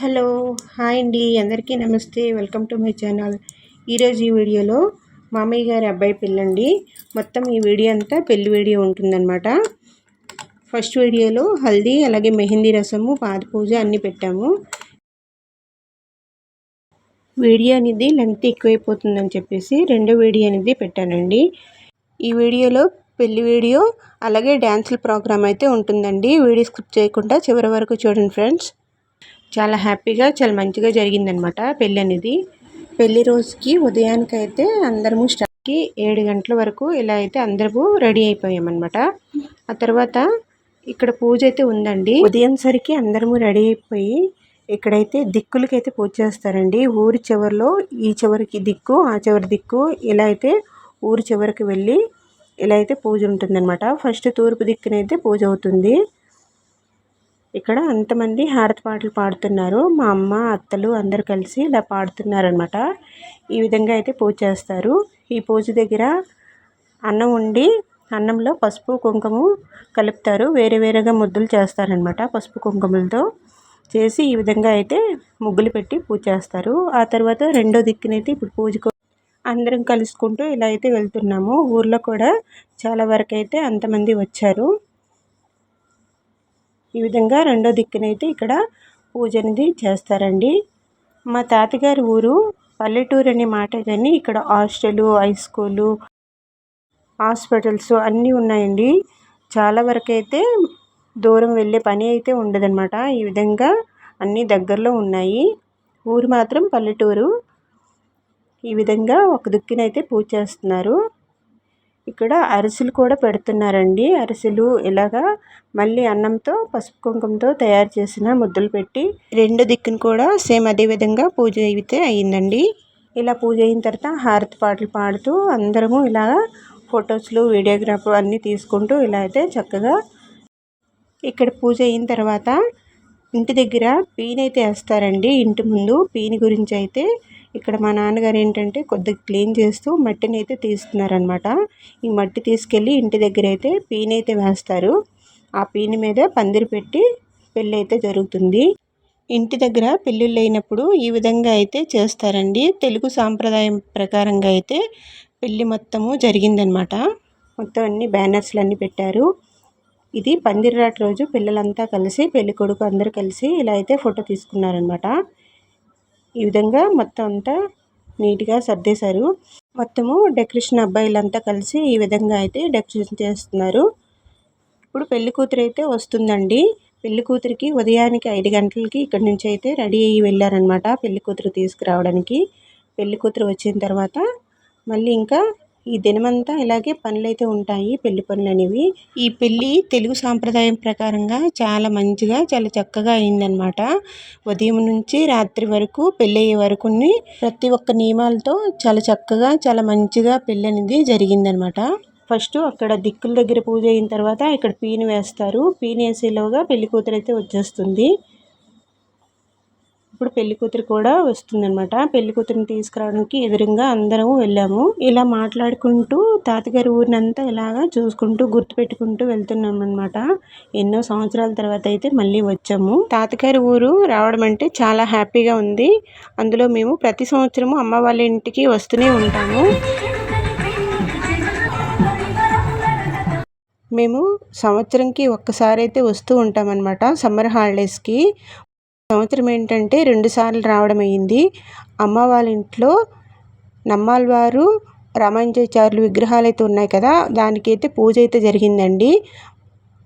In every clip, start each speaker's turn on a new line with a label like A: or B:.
A: Hello hi అండి. అందరికీ నమస్తే. Welcome to my channel. ఈరోజు ఈ వీడియోలో మామయ్య గారి అబ్బాయి పెళ్ళండి. మొత్తం ఈ వీడియో అంతా పెళ్ళి వీడియో ఉంటుందన్నమాట. ఫస్ట్ వీడియోలో హల్దీ అలాగే మెహందీ రసము పాద పూజ అన్నీ పెట్టాము. వీడియో అనేది లెంత్ ఎక్కువైపోతుందని చెప్పేసి రెండో వీడియో అనేది పెట్టానండి. ఈ వీడియోలో పెళ్ళి వీడియో అలాగే డ్యాన్సుల ప్రోగ్రామ్ అయితే ఉంటుందండి. వీడియో స్కిప్ చేయకుండా చివరి వరకు చూడండి ఫ్రెండ్స్. చాలా హ్యాపీగా చాలా మంచిగా జరిగిందనమాట పెళ్ళి అనేది. పెళ్ళి రోజుకి ఉదయానికైతే అందరము స్టార్ట్కి ఏడు గంటల వరకు ఇలా అయితే అందరము రెడీ అయిపోయామన్నమాట. ఆ తర్వాత ఇక్కడ పూజ అయితే ఉందండి. ఉదయం సరికి అందరము రెడీ అయిపోయి ఇక్కడైతే దిక్కులకైతే పూజ చేస్తారండి. ఊరి చివరిలో ఈ చివరికి దిక్కు ఆ చివరి దిక్కు ఇలా అయితే ఊరి చివరికి వెళ్ళి ఇలా అయితే పూజ ఉంటుందన్నమాట. ఫస్ట్ తూర్పు దిక్కునైతే పూజ అవుతుంది. ఇక్కడ అంతమంది హారతి పాటలు పాడుతున్నారు. మా అమ్మ అత్తలు అందరు కలిసి ఇలా పాడుతున్నారనమాట ఈ విధంగా అయితే పూజ చేస్తారు. ఈ పూజ దగ్గర అన్నం ఉండి అన్నంలో పసుపు కుంకుమ కలుపుతారు. వేరే వేరేగా ముద్దులు చేస్తారనమాట పసుపు కుంకుమలతో. చేసి ఈ విధంగా అయితే ముగ్గులు పెట్టి పూజ చేస్తారు. ఆ తర్వాత రెండో దిక్కునైతే ఇప్పుడు పూజకు అందరం కలుసుకుంటూ ఇలా అయితే వెళ్తున్నాము. ఊర్లో కూడా చాలా వరకు అయితే అంతమంది వచ్చారు. ఈ విధంగా రెండో దిక్కునైతే ఇక్కడ పూజ అనేది చేస్తారండి. మా తాతగారి ఊరు పల్లెటూరు అనే మాట కానీ ఇక్కడ హాస్టలు హై స్కూలు హాస్పిటల్స్ అన్నీ ఉన్నాయండి. చాలా వరకు అయితే దూరం వెళ్ళే పని అయితే ఉండదన్నమాట. ఈ విధంగా అన్నీ దగ్గరలో ఉన్నాయి. ఊరు మాత్రం పల్లెటూరు. ఈ విధంగా ఒక దిక్కునైతే పూజ చేస్తున్నారు. ఇక్కడ అరిసెలు కూడా పెడుతున్నారండి. అరిసెలు ఇలాగా మళ్ళీ అన్నంతో పసుపు కుంకుమతో తయారు చేసిన ముద్దలు పెట్టి రెండు దిక్కును కూడా సేమ్ అదే విధంగా పూజ అయితే అయ్యిందండి ఇలా పూజ అయిన తర్వాత హారతి పాటలు పాడుతూ అందరము ఇలాగా ఫొటోస్లు వీడియోగ్రాఫ్ అన్నీ తీసుకుంటూ ఇలా అయితే చక్కగా ఇక్కడ పూజ అయిన తర్వాత ఇంటి దగ్గర పీన్ అయితే వేస్తారండి. ఇంటి ముందు పీని గురించి అయితే ఇక్కడ మా నాన్నగారు ఏంటంటే కొద్దిగా క్లీన్ చేస్తూ మట్టిని అయితే తీస్తున్నారనమాట ఈ మట్టి తీసుకెళ్ళి ఇంటి దగ్గర అయితే పీని అయితే వేస్తారు. ఆ పీని మీద పందిరి పెట్టి పెళ్ళి అయితే జరుగుతుంది. ఇంటి దగ్గర పెళ్ళిళ్ళు అయినప్పుడు ఈ విధంగా అయితే చేస్తారండి. తెలుగు సాంప్రదాయం ప్రకారంగా అయితే పెళ్ళి మొత్తము జరిగిందనమాట మొత్తం అన్ని బ్యానర్స్లు అన్నీ పెట్టారు. ఇది పందిరిరాట రోజు పిల్లలంతా కలిసి పెళ్ళి కొడుకు అందరూ కలిసి ఇలా అయితే ఫోటో తీసుకున్నారనమాట ఈ విధంగా మొత్తం అంతా నీట్గా సర్దేశారు. మొత్తము డెకరేషన్ అబ్బాయిలంతా కలిసి ఈ విధంగా అయితే డెకరేషన్ చేస్తున్నారు. ఇప్పుడు పెళ్ళి కూతురు అయితే వస్తుందండి. పెళ్ళి కూతురికి ఉదయానికి ఐదు గంటలకి ఇక్కడి నుంచి అయితే రెడీ అయ్యి వెళ్ళారనమాట పెళ్ళి కూతురు తీసుకురావడానికి. పెళ్ళి కూతురు వచ్చిన తర్వాత మళ్ళీ ఇంకా ఈ దినమంతా ఇలాగే పనులైతే ఉంటాయి పెళ్ళి పనులు అనేవి ఈ పెళ్ళి తెలుగు సాంప్రదాయం ప్రకారంగా చాలా మంచిగా చాలా చక్కగా అయిందనమాట ఉదయం నుంచి రాత్రి వరకు పెళ్ళి అయ్యే వరకు ప్రతి ఒక్క నియమాలతో చాలా చక్కగా చాలా మంచిగా పెళ్ళి అనేది జరిగిందనమాట ఫస్ట్ అక్కడ దిక్కుల దగ్గర పూజ అయిన తర్వాత ఇక్కడ పీని వేస్తారు. పీని వేసేలోగా పెళ్ళి కూతురు అయితే వచ్చేస్తుంది. ఇప్పుడు పెళ్ళి కూతురు కూడా వస్తుందన్నమాట. పెళ్ళి కూతురిని తీసుకురావడానికి ఎదురుగా అందరం వెళ్ళాము. ఇలా మాట్లాడుకుంటూ తాతగారి ఊరినంతా ఇలాగా చూసుకుంటూ గుర్తుపెట్టుకుంటూ వెళ్తున్నాం అనమాట ఎన్నో సంవత్సరాల తర్వాత అయితే మళ్ళీ వచ్చాము. తాతగారి ఊరు రావడం అంటే చాలా హ్యాపీగా ఉంది. అందులో మేము ప్రతి సంవత్సరము అమ్మ వాళ్ళ ఇంటికి వస్తూనే ఉంటాము. మేము సంవత్సరంకి ఒక్కసారి అయితే వస్తూ ఉంటామన్నమాట. సమ్మర్ హాలిడేస్కి. సంవత్సరం ఏంటంటే రెండుసార్లు రావడం అయ్యింది అమ్మ వాళ్ళ ఇంట్లో నమ్మాళ్ళవారు రామానుజాచార్యులు విగ్రహాలు అయితే ఉన్నాయి కదా దానికైతే పూజ అయితే జరిగిందండి.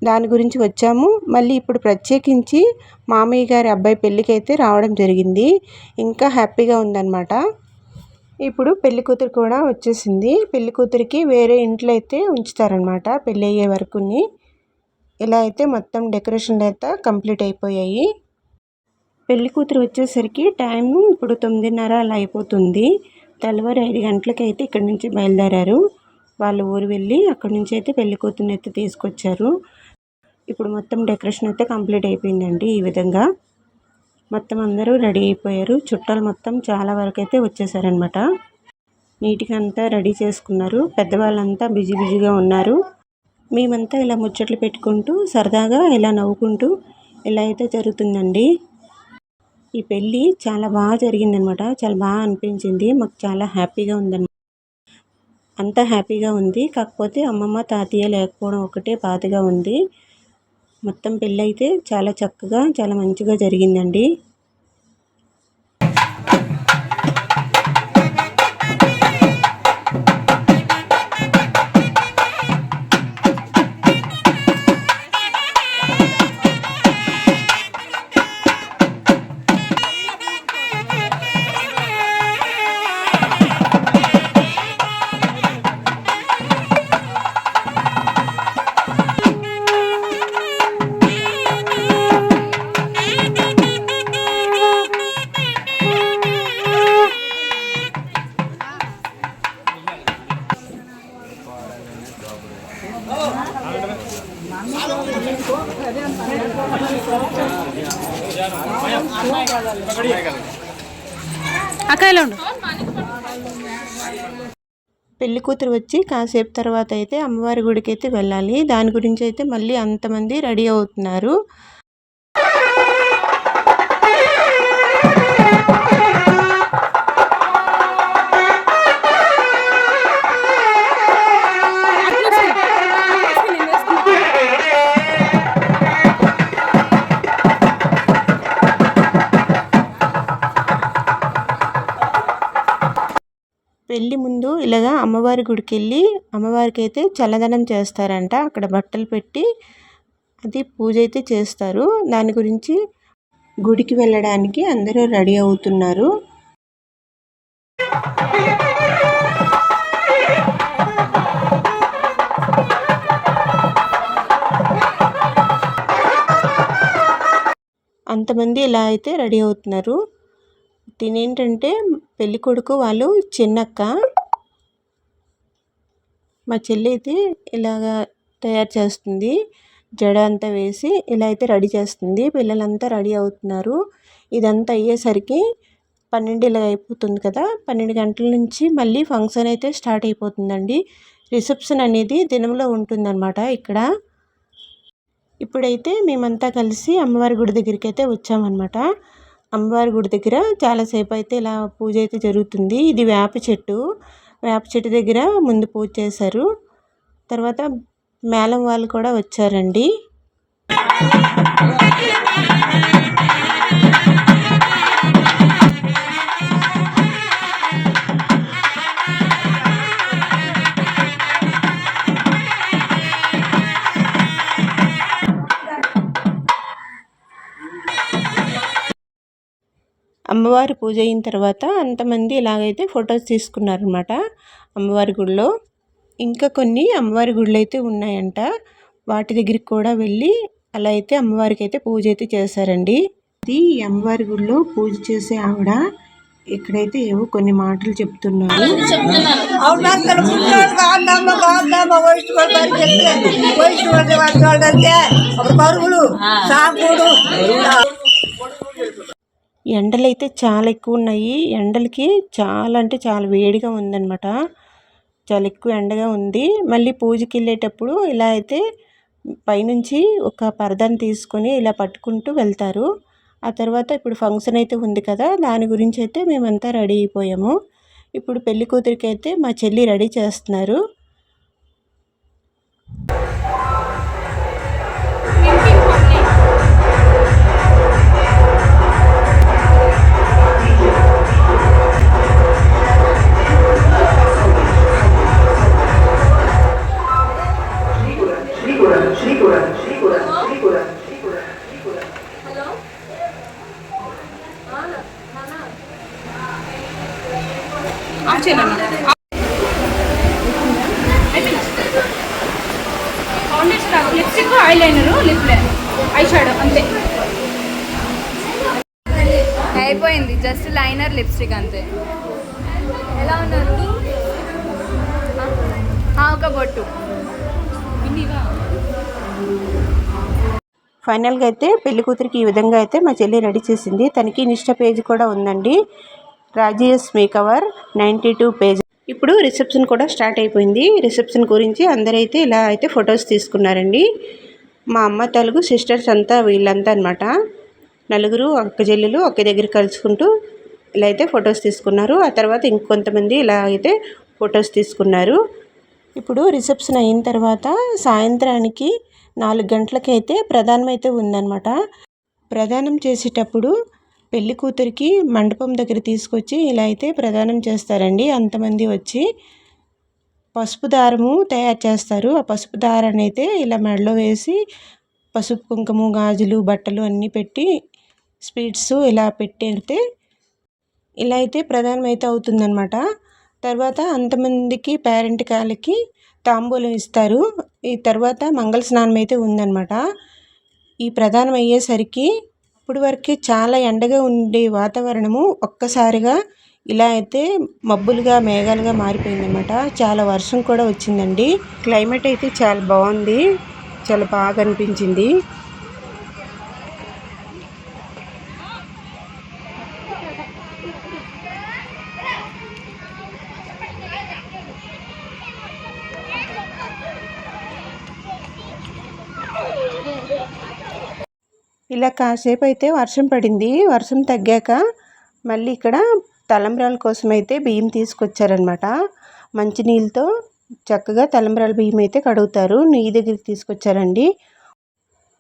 A: దాని గురించి వచ్చాము. మళ్ళీ ఇప్పుడు ప్రత్యేకించి మామయ్య గారి అబ్బాయి పెళ్ళికి అయితే రావడం జరిగింది. ఇంకా హ్యాపీగా ఉందన్నమాట. ఇప్పుడు పెళ్ళి కూతురు కూడా వచ్చేసింది. పెళ్ళి కూతురికి వేరే ఇంట్లో అయితే ఉంచుతారనమాట పెళ్ళి అయ్యే వరకుని. ఇలా అయితే మొత్తం డెకరేషన్లు అయితే కంప్లీట్ అయిపోయాయి. పెళ్ళి కూతురు వచ్చేసరికి టైము ఇప్పుడు తొమ్మిదిన్నర అలా అయిపోతుంది. తెల్లవారు ఐదు గంటలకైతే అయితే ఇక్కడి నుంచి బయలుదేరారు. వాళ్ళ ఊరు వెళ్ళి అక్కడి నుంచి అయితే పెళ్ళి కూతురుని అయితే తీసుకొచ్చారు. ఇప్పుడు మొత్తం డెకరేషన్ అయితే కంప్లీట్ అయిపోయిందండి ఈ విధంగా. మొత్తం అందరూ రెడీ అయిపోయారు. చుట్టాలు మొత్తం చాలా వరకు అయితే వచ్చేసారనమాట నీట్గా అంతా రెడీ చేసుకున్నారు. పెద్దవాళ్ళంతా బిజీ బిజీగా ఉన్నారు. మేమంతా ఇలా ముచ్చట్లు పెట్టుకుంటూ సరదాగా ఇలా నవ్వుకుంటూ ఇలా అయితే జరుగుతుందండి. ఈ పెళ్ళి చాలా బాగా జరిగిందనమాట. చాలా బాగా అనిపించింది. మాకు చాలా హ్యాపీగా ఉందన్నమాట అంత హ్యాపీగా ఉంది. కాకపోతే అమ్మమ్మ తాతయ్య లేకపోవడం ఒకటే బాధగా ఉంది. మొత్తం పెళ్ళి అయితే చాలా చక్కగా చాలా మంచిగా జరిగిందండి.
B: అక్క ఉండు?
A: పెళ్ళి కూతురు వచ్చి కాసేపు తర్వాత అయితే అమ్మవారి గుడికి అయితే వెళ్ళాలి. దాని గురించి అయితే మళ్ళీ అంతమంది రెడీ అవుతున్నారు. పెళ్ళి ముందు ఇలాగా అమ్మవారి గుడికి వెళ్ళి అమ్మవారికి అయితే చల్లదనం చేస్తారంట. అక్కడ బట్టలు పెట్టి అది పూజ అయితే చేస్తారు. దాని గురించి గుడికి వెళ్ళడానికి అందరూ రెడీ అవుతున్నారు. అంతమంది ఇలా అయితే రెడీ అవుతున్నారు. దీని ఏంటంటే పెళ్ళి కొడుకు వాళ్ళు చిన్నక్క. మా చెల్లి అయితే ఇలాగా తయారు చేస్తుంది. జడ అంతా వేసి ఇలా అయితే రెడీ చేస్తుంది. పిల్లలంతా రెడీ అవుతున్నారు. ఇదంతా అయ్యేసరికి పన్నెండు ఇలా అయిపోతుంది కదా. పన్నెండు గంటల నుంచి మళ్ళీ ఫంక్షన్ అయితే స్టార్ట్ అయిపోతుందండి. రిసెప్షన్ అనేది దినంలో ఉంటుందన్నమాట ఇక్కడ. ఇప్పుడైతే మేమంతా కలిసి అమ్మవారి గుడి దగ్గరికి అయితే వచ్చామన్నమాట. అమ్మవారి గుడి దగ్గర చాలాసేపు అయితే ఇలా పూజ అయితే జరుగుతుంది. ఇది వేప చెట్టు. వేప చెట్టు దగ్గర ముందు పూజ చేశారు. తర్వాత మేళం వాళ్ళు కూడా వచ్చారండి. అమ్మవారి పూజ అయిన తర్వాత అంతమంది ఇలాగైతే ఫొటోస్ తీసుకున్నారనమాట అమ్మవారి గుడిలో. ఇంకా కొన్ని అమ్మవారి గుళ్ళు అయితే ఉన్నాయంట. వాటి దగ్గరికి కూడా వెళ్ళి అలా అయితే అమ్మవారికి అయితే పూజ అయితే చేశారండి. ఇది అమ్మవారి గుడిలో పూజ చేసే ఆవిడ ఇక్కడైతే ఏవో కొన్ని మాటలు చెప్తున్నారు.
C: సాగుడు
A: ఎండలు అయితే చాలా ఎక్కువ ఉన్నాయి ఎండలకి చాలా అంటే చాలా వేడిగా ఉందన్నమాట. చాలా ఎక్కువ ఎండగా ఉంది. మళ్ళీ పూజకి వెళ్ళేటప్పుడు ఇలా అయితే పైనుంచి ఒక పరదాన్ని తీసుకొని ఇలా పట్టుకుంటూ వెళ్తారు. ఆ తర్వాత ఇప్పుడు ఫంక్షన్ అయితే ఉంది కదా దాని గురించి అయితే మేమంతా రెడీ అయిపోయాము. ఇప్పుడు పెళ్ళి కూతురికి అయితే మా చెల్లి రెడీ చేస్తున్నారు. ఫైనల్గా అయితే పెళ్ళి కూతురికి ఈ విధంగా అయితే మా చెల్లి రెడీ చేసింది. తనకి ఇన్స్టా పేజ్ కూడా ఉందండి. Raji's makeover ninety two page. ఇప్పుడు రిసెప్షన్ కూడా స్టార్ట్ అయిపోయింది. రిసెప్షన్ గురించి అందరైతే ఇలా అయితే ఫొటోస్ తీసుకున్నారండి. మా అమ్మ తెలుగు సిస్టర్స్ అంతా వీళ్ళంతా అనమాట నలుగురు అక్క చెల్లెలు ఒకే దగ్గర కలుసుకుంటూ ఇలా అయితే ఫొటోస్ తీసుకున్నారు. ఆ తర్వాత ఇంకొంతమంది ఇలా అయితే ఫొటోస్ తీసుకున్నారు. ఇప్పుడు రిసెప్షన్ అయిన తర్వాత సాయంత్రానికి నాలుగు గంటలకైతే ప్రధానం అయితే ఉందన్నమాట. ప్రదానం చేసేటప్పుడు పెళ్ళి కూతురికి మండపం దగ్గర తీసుకొచ్చి ఇలా అయితే ప్రదానం చేస్తారండి. అంతమంది వచ్చి పసుపు దారము తయారు చేస్తారు. ఆ పసుపు దారాన్ని అయితే ఇలా మెడలో వేసి పసుపు కుంకుమ గాజులు బట్టలు అన్నీ పెట్టి స్వీట్స్ ఇలా పెట్టేస్తే ఇలా అయితే ప్రధానం అయితే అవుతుందన్నమాట. తర్వాత అంతమందికి పేరెంట్ కాళ్ళకి తాంబూలం ఇస్తారు. ఈ తర్వాత మంగళ స్నానం అయితే ఉందన్నమాట. ఈ ప్రధానం అయ్యేసరికి ఇప్పుడు వరకు చాలా ఎండగా ఉండే వాతావరణము ఒక్కసారిగా ఇలా అయితే మబ్బులుగా మేఘాలుగా మారిపోయిందన్నమాట. చాలా వర్షం కూడా వచ్చిందండి. క్లైమేట్ అయితే చాలా బాగుంది. చాలా బాగా అనిపించింది. ఇలా కాసేపు అయితే వర్షం పడింది. వర్షం తగ్గాక మళ్ళీ ఇక్కడ తలంబ్రాల కోసం అయితే బియ్యం తీసుకొచ్చారనమాట మంచినీళ్ళతో చక్కగా తలంబ్రాల బియ్యం అయితే కడుగుతారు. నెయ్యి దగ్గరికి తీసుకొచ్చారండి.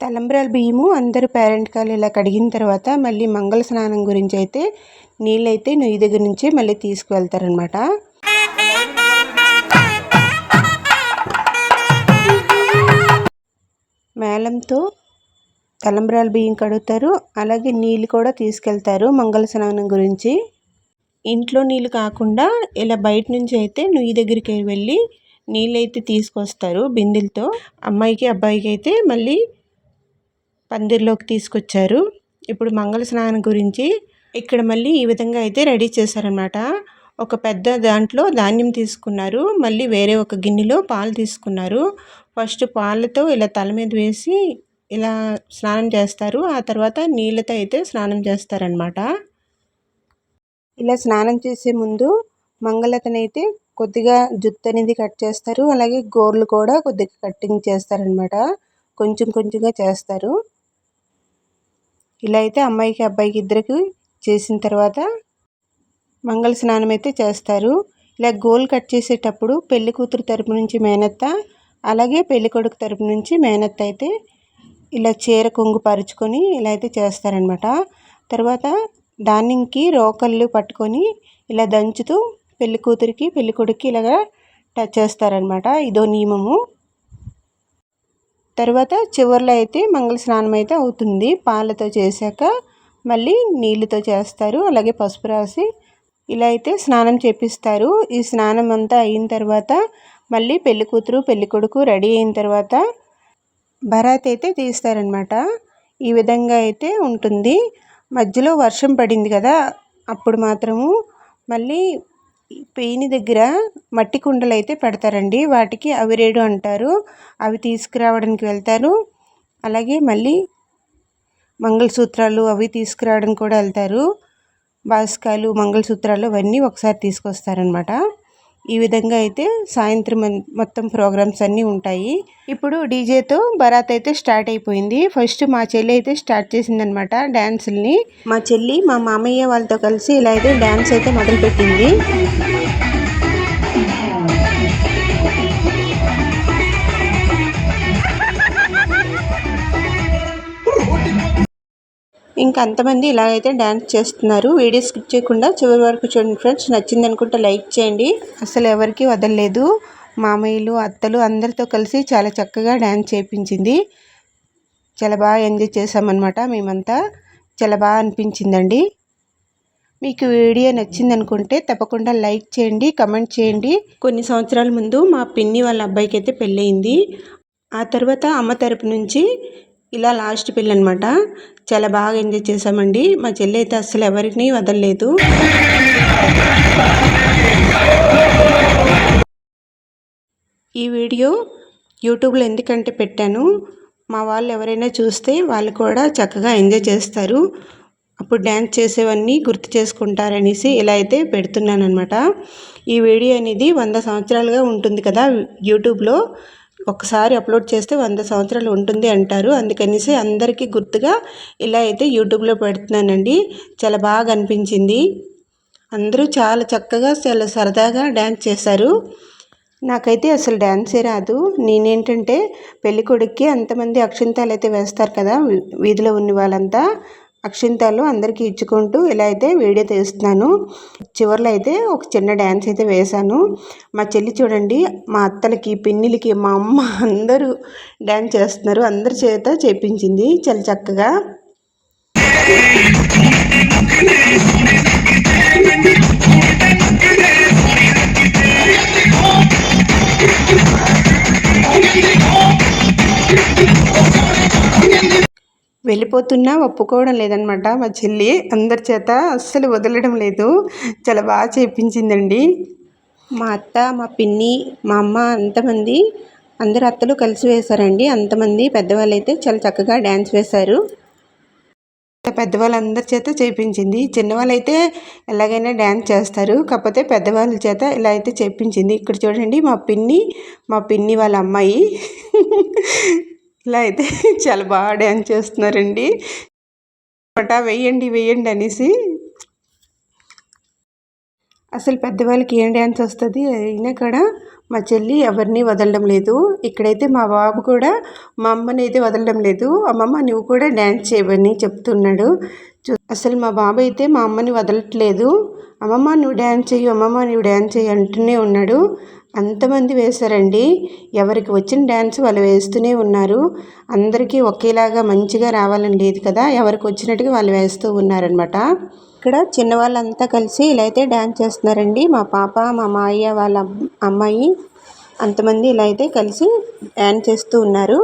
A: తలంబ్రాల బియ్యము అందరూ పేరెంట్ కాలు ఇలా కడిగిన తర్వాత మళ్ళీ మంగళ స్నానం గురించి అయితే నీళ్ళైతే నెయ్యి దగ్గర నుంచి మళ్ళీ తీసుకువెళ్తారనమాట మేళంతో తలంబ్రాల బియ్యం కడుగుతారు. అలాగే నీళ్ళు కూడా తీసుకెళ్తారు మంగళ స్నానం గురించి. ఇంట్లో నీళ్ళు కాకుండా ఇలా బయట నుంచి అయితే నుయ్యి దగ్గరికి వెళ్ళి నీళ్ళు అయితే తీసుకొస్తారు బిందెలతో. అమ్మాయికి అబ్బాయికి అయితే మళ్ళీ పందిర్లోకి తీసుకొచ్చారు. ఇప్పుడు మంగళ స్నానం గురించి ఇక్కడ మళ్ళీ ఈ విధంగా అయితే రెడీ చేశారనమాట ఒక పెద్ద దాంట్లో ధాన్యం తీసుకున్నారు. మళ్ళీ వేరే ఒక గిన్నెలో పాలు తీసుకున్నారు. ఫస్ట్ పాలతో ఇలా తల మీద వేసి ఇలా స్నానం చేస్తారు. ఆ తర్వాత నీళ్ళతో అయితే స్నానం చేస్తారనమాట ఇలా స్నానం చేసే ముందు మంగళతనైతే కొద్దిగా జుత్తు అనేది కట్ చేస్తారు. అలాగే గోర్లు కూడా కొద్దిగా కట్టింగ్ చేస్తారనమాట కొంచెం కొంచెంగా చేస్తారు. ఇలా అయితే అమ్మాయికి అబ్బాయికి ఇద్దరికి చేసిన తర్వాత మంగళ స్నానం అయితే చేస్తారు. ఇలా గోల్ కట్ చేసేటప్పుడు పెళ్ళి కూతురు తరపు నుంచి మేనత్త అలాగే పెళ్ళి కొడుకు తరపు నుంచి మేనత్త అయితే ఇలా చీర కొంగు పరుచుకొని ఇలా అయితే చేస్తారనమాట తర్వాత దానికి రోకళ్ళు పట్టుకొని ఇలా దంచుతూ పెళ్ళి కూతురికి పెళ్ళి కొడుక్కి ఇలాగా టచ్ చేస్తారనమాట ఇదో నియమము. తర్వాత చివరిలో అయితే మంగళ స్నానం అయితే అవుతుంది. పాలతో చేశాక మళ్ళీ నీళ్ళతో చేస్తారు. అలాగే పసుపు రాసి ఇలా అయితే స్నానం చేపిస్తారు. ఈ స్నానం అంతా అయిన తర్వాత మళ్ళీ పెళ్ళి కూతురు పెళ్ళి కొడుకు రెడీ అయిన తర్వాత బరాత్ అయితే తీస్తారనమాట ఈ విధంగా అయితే ఉంటుంది. మధ్యలో వర్షం పడింది కదా అప్పుడు మాత్రము మళ్ళీ పేని దగ్గర మట్టి కుండలు అయితే పెడతారండి. వాటికి అవిరేడు అంటారు. అవి తీసుకురావడానికి వెళ్తారు. అలాగే మళ్ళీ మంగళసూత్రాలు అవి తీసుకురావడానికి కూడా వెళ్తారు. బాస్కాలు మంగళసూత్రాలు అవన్నీ ఒకసారి తీసుకొస్తారనమాట ఈ విధంగా అయితే సాయంత్రం మొత్తం ప్రోగ్రామ్స్ అన్నీ ఉంటాయి. ఇప్పుడు డీజేతో బరాత్ అయితే స్టార్ట్ అయిపోయింది. ఫస్ట్ మా చెల్లి అయితే స్టార్ట్ చేసిందనమాట డ్యాన్సుల్ని మా చెల్లి మా మామయ్య వాళ్ళతో కలిసి ఇలా అయితే డ్యాన్స్ అయితే మొదలుపెట్టింది. ఇంకా అంతమంది ఇలాగైతే డ్యాన్స్ చేస్తున్నారు. వీడియో స్కిప్ చేయకుండా చివరి వరకు చూడండి ఫ్రెండ్స్. నచ్చింది అనుకుంటే లైక్ చేయండి. అసలు ఎవరికి వదలలేదు. మామయ్యలు అత్తలు అందరితో కలిసి చాలా చక్కగా డ్యాన్స్ చేయించింది చాలా బాగా ఎంజాయ్ చేసామన్నమాట మేమంతా. చాలా బాగా అనిపించిందండి. మీకు వీడియో నచ్చింది అనుకుంటే తప్పకుండా లైక్ చేయండి కమెంట్ చేయండి. కొన్ని సంవత్సరాల ముందు మా పిన్ని వాళ్ళ అబ్బాయికి అయితే పెళ్ళయింది. ఆ తర్వాత అమ్మ తరపు నుంచి ఇలా లాస్ట్ పెళ్ళి అనమాట చాలా బాగా ఎంజాయ్ చేసామండి మా చెల్లి అయితే అస్సలు ఎవరిని వదలలేదు. ఈ వీడియో యూట్యూబ్లో ఎందుకంటే పెట్టాను. మా వాళ్ళు ఎవరైనా చూస్తే వాళ్ళు కూడా చక్కగా ఎంజాయ్ చేస్తారు. అప్పుడు డ్యాన్స్ చేసేవన్నీ గుర్తు చేసుకుంటారనేసి ఇలా అయితే పెడుతున్నాను అనమాట ఈ వీడియో అనేది వంద సంవత్సరాలుగా ఉంటుంది కదా యూట్యూబ్లో. ఒకసారి అప్లోడ్ చేస్తే వంద సంవత్సరాలు ఉంటుంది అంటారు. అందుకనేసి అందరికీ గుర్తుగా ఇలా అయితే యూట్యూబ్లో పెడుతున్నానండి. చాలా బాగా అనిపించింది. అందరూ చాలా చక్కగా చాలా సరదాగా డ్యాన్స్ చేశారు. నాకైతే అసలు డ్యాన్సే రాదు. నేనేంటంటే పెళ్ళికొడుక్కి అంతమంది అక్షింతాలు అయితే వేస్తారు కదా వీ- వీధిలో ఉన్న వాళ్ళంతా. అక్షింతాలు అందరికీ ఇచ్చుకుంటూ ఇలా అయితే వీడియో తీస్తున్నాను. చివరిలో అయితే ఒక చిన్న డ్యాన్స్ అయితే వేశాను. మా చెల్లి చూడండి మా అత్తలకి పిన్నిలకి మా అమ్మ అందరూ డ్యాన్స్ చేస్తున్నారు. అందరి చేత చేపించింది చాలా చక్కగా. వెళ్ళిపోతున్నా ఒప్పుకోవడం లేదనమాట మా చెల్లి. అందరి చేత అస్సలు వదలడం లేదు. చాలా బాగా చేయించిందండి మా అత్త మా పిన్ని మా అమ్మ అంతమంది అందరు అత్తలు కలిసి వేశారండి. అంతమంది పెద్దవాళ్ళు అయితే చాలా చక్కగా డ్యాన్స్ వేశారు. పెద్దవాళ్ళందరి చేత చేయించింది చిన్నవాళ్ళు అయితే ఎలాగైనా డ్యాన్స్ చేస్తారు. కాకపోతే పెద్దవాళ్ళ చేత ఇలా అయితే చేయించింది ఇక్కడ చూడండి మా పిన్ని మా పిన్ని వాళ్ళ అమ్మాయి. ఇలా అయితే చాలా బాగా డ్యాన్స్ చేస్తున్నారండి. పటా వేయండి వేయండి అనేసి అసలు పెద్దవాళ్ళకి ఏం డ్యాన్స్ వస్తుంది? అయినా కూడా మా చెల్లి ఎవరిని వదలడం లేదు. ఇక్కడైతే మా బాబు కూడా మా అమ్మని అయితే వదలడం లేదు. అమ్మమ్మ నువ్వు కూడా డ్యాన్స్ చేయవని చెప్తున్నాడు. చూ- అసలు మా బాబు అయితే మా అమ్మని వదలట్లేదు. అమ్మమ్మ నువ్వు డ్యాన్స్ చెయ్యి అమ్మమ్మ నువ్వు డ్యాన్స్ చెయ్యి అంటూనే ఉన్నాడు. అంతమంది వేశారండి. ఎవరికి వచ్చిన డ్యాన్స్ వాళ్ళు వేస్తూనే ఉన్నారు. అందరికీ ఒకేలాగా మంచిగా రావాలని లేదు కదా. ఎవరికి వచ్చినట్టుగా వాళ్ళు వేస్తూ ఉన్నారనమాట ఇక్కడ చిన్నవాళ్ళంతా కలిసి ఇలా అయితే డ్యాన్స్ చేస్తున్నారండి. మా పాప మా మాయ్య వాళ్ళ అమ్మాయి అంతమంది ఇలా అయితే కలిసి డ్యాన్స్ చేస్తూ ఉన్నారు.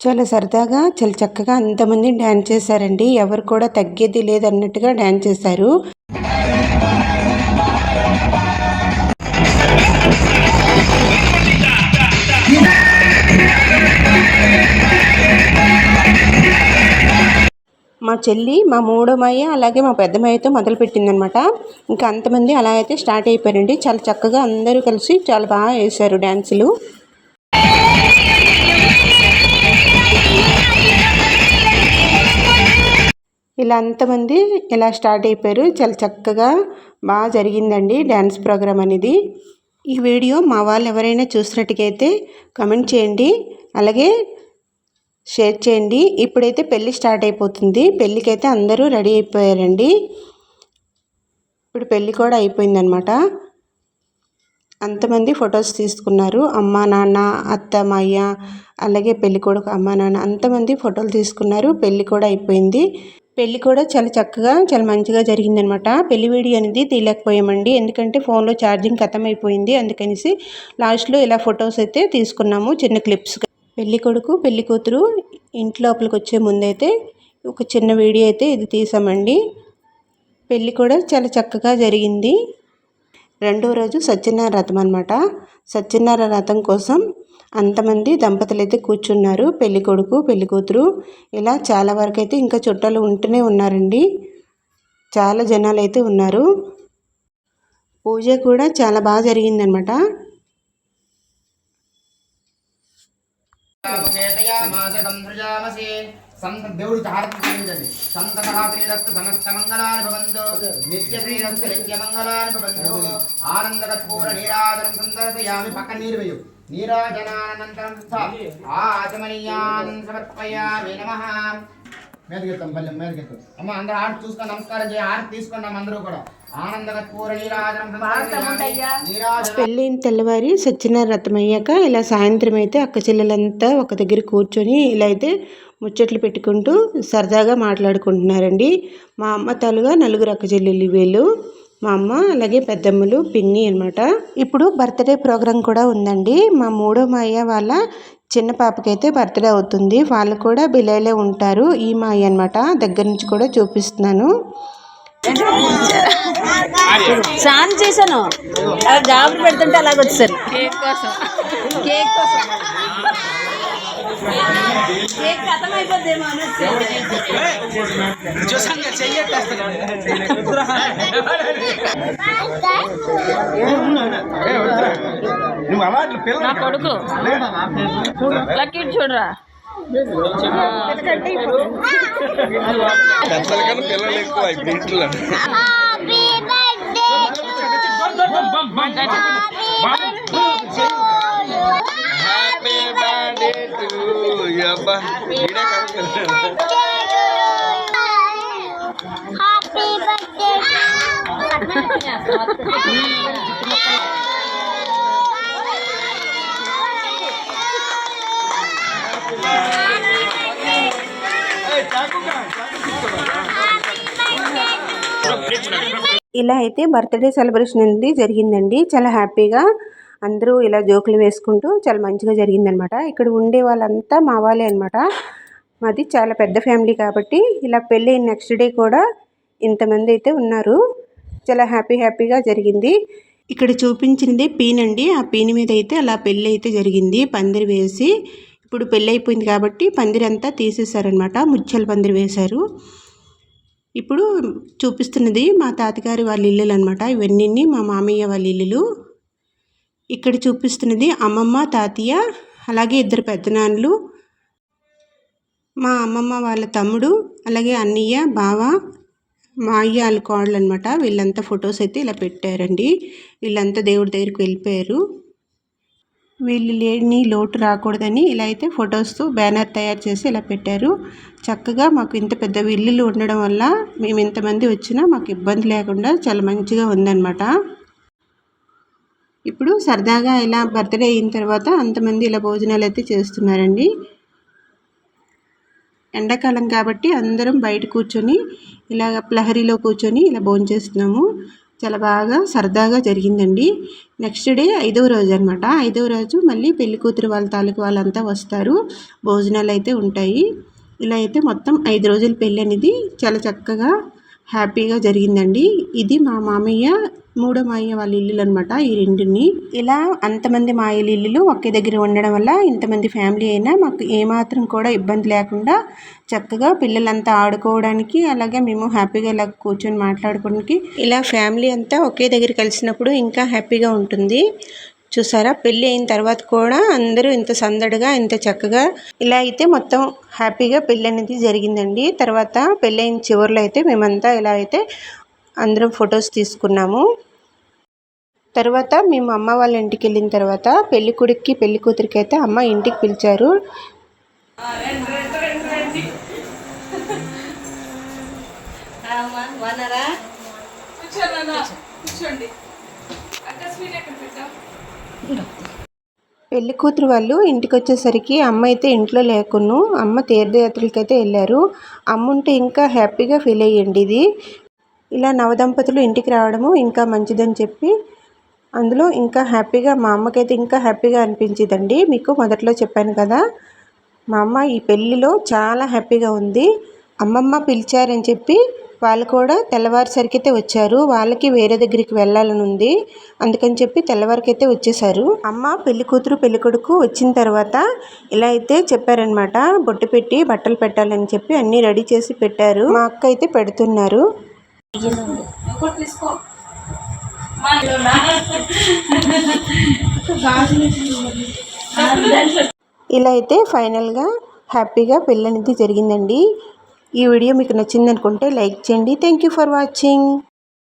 A: చాలా సరదాగా చాలా చక్కగా అంతమంది డ్యాన్స్ చేశారండి. ఎవరు కూడా తగ్గేది లేదన్నట్టుగా డ్యాన్స్ చేశారు. మా చెల్లి మా మూడోమయ్య అలాగే మా పెద్దమయ్యతో మొదలుపెట్టిందనమాట ఇంకా అంతమంది అలా అయితే స్టార్ట్ అయిపోయారండి. చాలా చక్కగా అందరూ కలిసి చాలా బాగా వేశారు డ్యాన్సులు ఇలా అంతమంది ఇలా స్టార్ట్ అయిపోయారు. చాలా చక్కగా బాగా జరిగిందండి డ్యాన్స్ ప్రోగ్రామ్ అనేది. ఈ వీడియో మా వాళ్ళు ఎవరైనా చూసినట్టుకైతే కమెంట్ చేయండి. అలాగే షేర్ చేయండి. ఇప్పుడైతే పెళ్ళి స్టార్ట్ అయిపోతుంది. పెళ్ళికైతే అందరూ రెడీ అయిపోయారండి. ఇప్పుడు పెళ్ళి కూడా అయిపోయిందనమాట అంతమంది ఫొటోస్ తీసుకున్నారు. అమ్మ నాన్న అత్త మాయ్య అలాగే పెళ్ళికొడుకు అమ్మ నాన్న అంతమంది ఫోటోలు తీసుకున్నారు. పెళ్ళి కూడా అయిపోయింది. పెళ్ళి కూడా చాలా చక్కగా చాలా మంచిగా జరిగిందనమాట. పెళ్ళి వీడియో అనేది తీయలేకపోయామండి. ఎందుకంటే ఫోన్లో ఛార్జింగ్ ఖతం అయిపోయింది అందుకనేసి లాస్ట్లో ఇలా ఫొటోస్ అయితే తీసుకున్నాము చిన్న క్లిప్స్. పెళ్ళి కొడుకు పెళ్ళి కూతురు ఇంటి లోపలికి వచ్చే ముందైతే ఒక చిన్న వీడియో అయితే ఇది తీసామండి. పెళ్ళి కూడా చాలా చక్కగా జరిగింది. రెండో రోజు సత్యనారాయణ రథం అనమాట సత్యనారాయణ రథం కోసం అంతమంది దంపతులు అయితే కూర్చున్నారు. పెళ్ళి కొడుకు పెళ్ళి కూతురు. ఇలా చాలా వరకు అయితే ఇంకా చుట్టాలు ఉంటూనే ఉన్నారండి. చాలా జనాలు అయితే ఉన్నారు. పూజ కూడా చాలా బాగా జరిగిందనమాట
D: సంత దేవుడికి సమస్త భవంతు నిత్య శ్రీరస్తు నిత్య భవంతు సందర్శయామి పక్క నీరు వేయు. నీరాజనానంతరం ఆచమనీయాన్ సమర్పయామి నమః. మీదకెత్తాం పల్లెం మీదకెత్తాం అమ్మ అందరూ చూసుకొని నమస్కారం చేయి తీసుకున్నాం అందరూ కూడా.
A: పెళ్ళైన తెల్లవారి సత్యనారాయణ రథం అయ్యాక ఇలా సాయంత్రం అయితే అక్క చెల్లెలంతా ఒక దగ్గర కూర్చొని ఇలా అయితే ముచ్చట్లు పెట్టుకుంటూ సరదాగా మాట్లాడుకుంటున్నారండి. మా అమ్మ తలుగా నలుగురు అక్క చెల్లెళ్ళు వీళ్ళు. మా అమ్మ అలాగే పెద్దమ్మలు పిన్ని అనమాట ఇప్పుడు బర్త్డే ప్రోగ్రాం కూడా ఉందండి. మా మూడో మాయ వాళ్ళ చిన్న పాపకైతే బర్త్డే అవుతుంది. వాళ్ళు కూడా బిలేలే ఉంటారు. ఈ మాయ అనమాట దగ్గర నుంచి కూడా చూపిస్తున్నాను.
E: స్నానం చేశాను. అలా జాబులు పెడుతుంటే అలాగ వచ్చారు
B: కేక్ కోసం. కేక్ కోసం.
E: కేక్ ఖతం అయిపోద్దేమో అని వచ్చారు.
B: నా కొడుకు లక్కీ చూడరా
F: పెద్దల కన్నా పిల్లలు ఎక్కువ ఇప్పుడు ఇంట్లో హ్యాపీ బర్త్డే టు అబ్బా ఈడే
A: ఇలా అయితే బర్త్డే సెలబ్రేషన్ అనేది జరిగిందండి. చాలా హ్యాపీగా. అందరూ ఇలా జోకులు వేసుకుంటూ చాలా మంచిగా జరిగిందనమాట. ఇక్కడ ఉండే వాళ్ళంతా మా వాళ్ళే అనమాట. మాది చాలా పెద్ద ఫ్యామిలీ కాబట్టి ఇలా పెళ్ళి నెక్స్ట్ డే కూడా ఇంతమంది అయితే ఉన్నారు. చాలా హ్యాపీ హ్యాపీగా జరిగింది. ఇక్కడ చూపించింది పీన్ అండి. ఆ పీన్ మీద అయితే అలా పెళ్ళి అయితే జరిగింది. పందిరి వేసి ఇప్పుడు పెళ్ళి అయిపోయింది కాబట్టి పందిరి అంతా తీసేశారనమాట. ముచ్చల పందిరి వేశారు. ఇప్పుడు చూపిస్తున్నది మా తాతగారి వాళ్ళ ఇల్లులు అనమాట. ఇవన్నీ మా మామయ్య వాళ్ళ ఇల్లులు. ఇక్కడ చూపిస్తున్నది అమ్మమ్మ తాతయ్య అలాగే ఇద్దరు పెద్దనాన్నలు. మా అమ్మమ్మ వాళ్ళ తమ్ముడు అలాగే అన్నయ్య బావ మా అయ్య వాళ్ళ కోడలు అనమాట వీళ్ళంతా ఫొటోస్ అయితే ఇలా పెట్టారండి. వీళ్ళంతా దేవుడి దగ్గరికి వెళ్ళిపోయారు. వీళ్ళు లేని లోటు రాకూడదని ఇలా అయితే ఫొటోస్తో బ్యానర్ తయారు చేసి ఇలా పెట్టారు. చక్కగా మాకు ఇంత పెద్ద ఇల్లులు ఉండడం వల్ల మేము ఇంతమంది వచ్చినా మాకు ఇబ్బంది లేకుండా చాలా మంచిగా ఉందన్నమాట. ఇప్పుడు సరదాగా ఇలా బర్త్డే అయిన తర్వాత అంతమంది ఇలా భోజనాలు అయితే చేస్తున్నారండి. ఎండాకాలం కాబట్టి అందరం బయట కూర్చొని ఇలాగ ప్రహరీలో కూర్చొని ఇలా భోంచేస్తున్నాము చాలా బాగా సరదాగా జరిగిందండి. నెక్స్ట్ డే ఐదవ రోజు అనమాట ఐదవ రోజు మళ్ళీ పెళ్ళి కూతురు వాళ్ళ తాలూకు వాళ్ళంతా వస్తారు. భోజనాలు అయితే ఉంటాయి. ఇలా అయితే మొత్తం ఐదు రోజుల పెళ్ళి అనేది చాలా చక్కగా హ్యాపీగా జరిగిందండి. ఇది మా మామయ్య మూడో మాయ వాళ్ళ ఇల్లులు అనమాట ఈ రెండుని. ఇలా అంతమంది మాయల ఇల్లులు ఒకే దగ్గర ఉండడం వల్ల ఇంతమంది ఫ్యామిలీ అయినా మాకు ఏమాత్రం కూడా ఇబ్బంది లేకుండా చక్కగా పిల్లలంతా ఆడుకోవడానికి అలాగే మేము హ్యాపీగా ఇలా కూర్చొని మాట్లాడుకోవడానికి ఇలా ఫ్యామిలీ అంతా ఒకే దగ్గర కలిసినప్పుడు ఇంకా హ్యాపీగా ఉంటుంది. చూసారా? పెళ్ళి అయిన తర్వాత కూడా అందరూ ఇంత సందడిగా ఇంత చక్కగా ఇలా అయితే మొత్తం హ్యాపీగా పెళ్ళి అనేది జరిగిందండి. తర్వాత పెళ్ళి అయిన చివరిలో అయితే మేమంతా ఇలా అయితే అందరం ఫొటోస్ తీసుకున్నాము. తర్వాత మేము అమ్మ వాళ్ళ ఇంటికి వెళ్ళిన తర్వాత పెళ్ళి కొడుక్కి పెళ్ళి కూతురికి అయితే అమ్మ ఇంటికి పిలిచారు. పెళ్ళి కూతురు వాళ్ళు ఇంటికి వచ్చేసరికి అమ్మ అయితే ఇంట్లో లేకును అమ్మ తీర్థయాత్రలకి అయితే వెళ్ళారు. అమ్మ ఉంటే ఇంకా హ్యాపీగా ఫీల్ అయ్యండి ఇది. ఇలా నవదంపతులు ఇంటికి రావడము ఇంకా మంచిదని చెప్పి అందులో ఇంకా హ్యాపీగా మా అమ్మకైతే ఇంకా హ్యాపీగా అనిపించిందండి. మీకు మొదట్లో చెప్పాను కదా మా అమ్మ ఈ పెళ్ళిలో చాలా హ్యాపీగా ఉంది. అమ్మమ్మ పిలిచారని చెప్పి వాళ్ళు కూడా తెల్లవారుసరికైతే అయితే వచ్చారు. వాళ్ళకి వేరే దగ్గరికి వెళ్ళాలని ఉంది. అందుకని చెప్పి తెల్లవారికైతే వచ్చేసారు. అమ్మ పెళ్ళి కూతురు పెళ్ళి కొడుకు వచ్చిన తర్వాత ఇలా అయితే చెప్పారనమాట. బొట్టు పెట్టి బట్టలు పెట్టాలని చెప్పి అన్నీ రెడీ చేసి పెట్టారు. మా అక్క అయితే పెడుతున్నారు. ఇలా అయితే ఫైనల్గా హ్యాపీగా పెళ్ళి అనేది జరిగిందండి. ఈ వీడియో మీకు నచ్చింది అనుకుంటే లైక్ చేయండి. Thank you for watching